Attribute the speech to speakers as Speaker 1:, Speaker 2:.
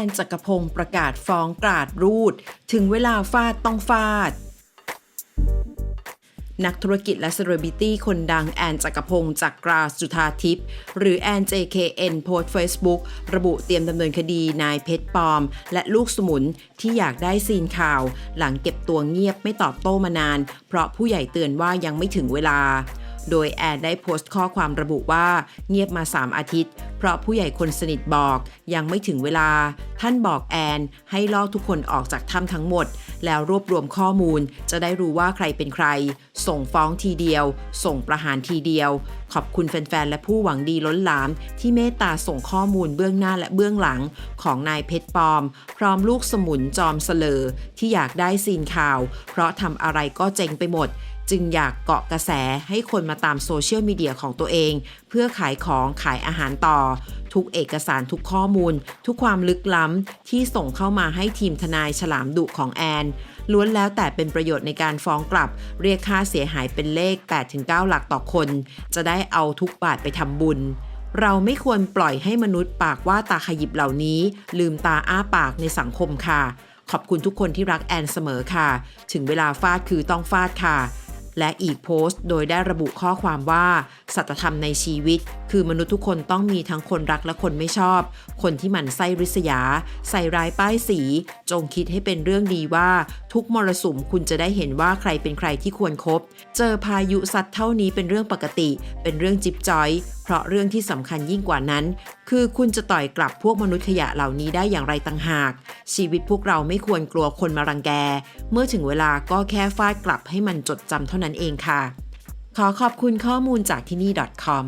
Speaker 1: อนจักรพงศ์ประกาศฟ้องกราดรูด ถึงเวลาฟาดต้องฟาด นักธุรกิจและเซเลบริตี้คนดังแอนจักรพงศ์จากกราสุธาทิพย์หรือแอน JKN โพสต์ Facebook ระบุเตรียมดำเนินคดีนายเพชรปอม และลูกสมุนที่อยากได้ซีนข่าว หลังเก็บตัวเงียบไม่ตอบโต้มานาน เพราะผู้ใหญ่เตือนว่ายังไม่ถึงเวลา โดยแอนได้โพสต์ข้อความระบุว่าเงียบมา 3 อาทิตย์ เพราะผู้ใหญ่คนสนิทบอกยังไม่ถึงเวลา ท่านบอกแอนให้ลอกทุกคนออกจากถ้ำทั้งหมด แล้วรวบรวมข้อมูลจะได้รู้ว่าใครเป็นใคร ส่งฟ้องทีเดียว ส่งประหารทีเดียว ขอบคุณแฟนๆ และผู้หวังดีล้นหลาม ที่เมตตาส่งข้อมูลเบื้องหน้าและเบื้องหลัง ของนายเพชรปอม พร้อมลูกสมุนจอมเสลอที่อยากได้ซีนข่าว เพราะทำอะไรก็เจ๊งไปหมด จึงอยากเกาะกระแสให้คนมาตามโซเชียลมีเดียของตัวเอง เพื่อขายของขายอาหารต่อ ทุกเอกสารทุกข้อมูล ทุกความลึกล้ำ ที่ส่งเข้ามาให้ทีมทนายฉลามดุของแอน ล้วนแล้วแต่เป็นประโยชน์ในการฟ้องกลับ เรียกค่าเสียหายเป็นเลข 8-9 หลักต่อคน จะได้เอาทุกบาทไปทำบุญเราไม่ควรปล่อยให้มนุษย์ปากว่าตาขยิบเหล่านี้ ลืมตาอ้าปากในสังคมค่ะ ขอบคุณทุกคนที่รักแอนเสมอค่ะ ถึงเวลาฟาดคือต้องฟาดค่ะ และอีกโพสต์โดยได้ระบุข้อความว่า สัจธรรมในชีวิต คือมนุษย์ทุกคนต้องมีทั้งคนรักและคนไม่ชอบ คนที่หมั่นไส้ริษยา ใส่ร้ายป้ายสี จงคิดให้เป็นเรื่องดีว่า ทุกมรสุมคุณจะได้เห็นว่าใครเป็นใครที่ควรครบ เจอพายุซัดเท่านี้เป็นเรื่องปกติ เป็นเรื่องจิบจอย เพราะเรื่องที่สำคัญยิ่งกว่านั้น คือคุณจะต่อยกลับพวกมนุษย์ขยะเหล่านี้ได้อย่างไรต่างหาก ชีวิตพวกเราไม่ควรกลัวคนมารังแก เมื่อถึงเวลาก็แค่ฟาดกลับให้มันจดจำเท่านั้นเองค่ะ ขอขอบคุณข้อมูลจากที่นี่ .com